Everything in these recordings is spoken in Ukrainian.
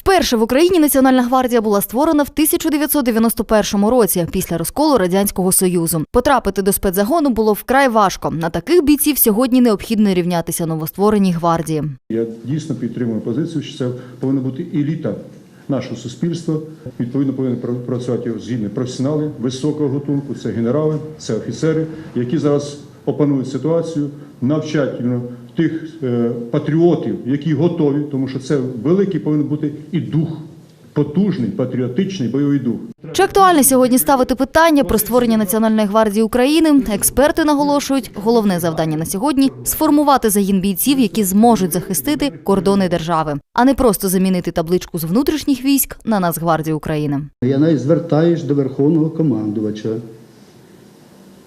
Вперше в Україні Національна гвардія була створена в 1991 році після розколу радянського союзу. Потрапити до спецзагону було вкрай важко. На таких бійців сьогодні необхідно рівнятися новоствореній гвардії. Я дійсно підтримую позицію, що це повинна бути еліта нашого суспільства. Відповідно, повинні пра- працювати згідні професіонали високого готунку. Це генерали, це офіцери, які зараз опанують ситуацію, навчать тих е, патріотів, які готові, тому що це великий повинен бути і дух, потужний, патріотичний бойовий дух. Чи актуально сьогодні ставити питання про створення Національної гвардії України? Експерти наголошують, головне завдання на сьогодні сформувати загін бійців, які зможуть захистити кордони держави, а не просто замінити табличку з внутрішніх військ на Нацгвардію України. Я навіть звертаюсь до Верховного командувача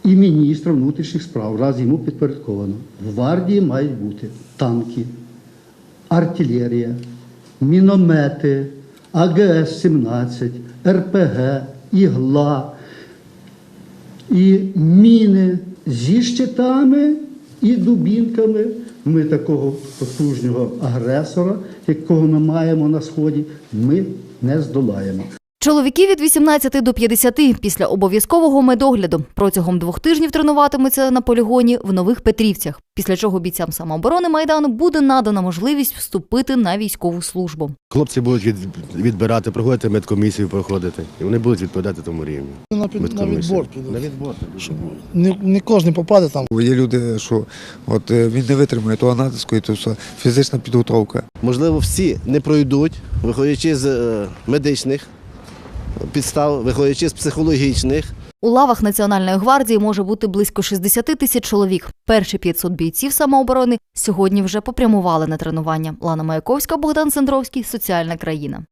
і міністра внутрішніх справ, раз йому підпорядковано. В гвардії мають бути танки, артилерія, міномети, АГС-17, РПГ, ігла і міни зі щитами і дубінками. Ми такого потужного агресора, якого ми маємо на сході, ми не здолаємо. Чоловіки від 18 до 50 після обов'язкового медогляду протягом двох тижнів тренуватимуться на полігоні в Нових Петрівцях, після чого бійцям самооборони Майдану буде надана можливість вступити на військову службу. Хлопці будуть відбирати, проходити медкомісію, проходити. І вони будуть відповідати тому рівню. На, під, на відбор підуть. На відбор. Щоб не, не кожен попаде там. Є люди, що от е, він не витримує того натиску і то все. Фізична підготовка. Можливо, всі не пройдуть, виходячи з е, медичних підстав, виходячи з психологічних. У лавах Національної гвардії може бути близько 60 тисяч чоловік. Перші 500 бійців самооборони сьогодні вже попрямували на тренування. Лана Маяковська, Богдан Сендровський, Соціальна країна.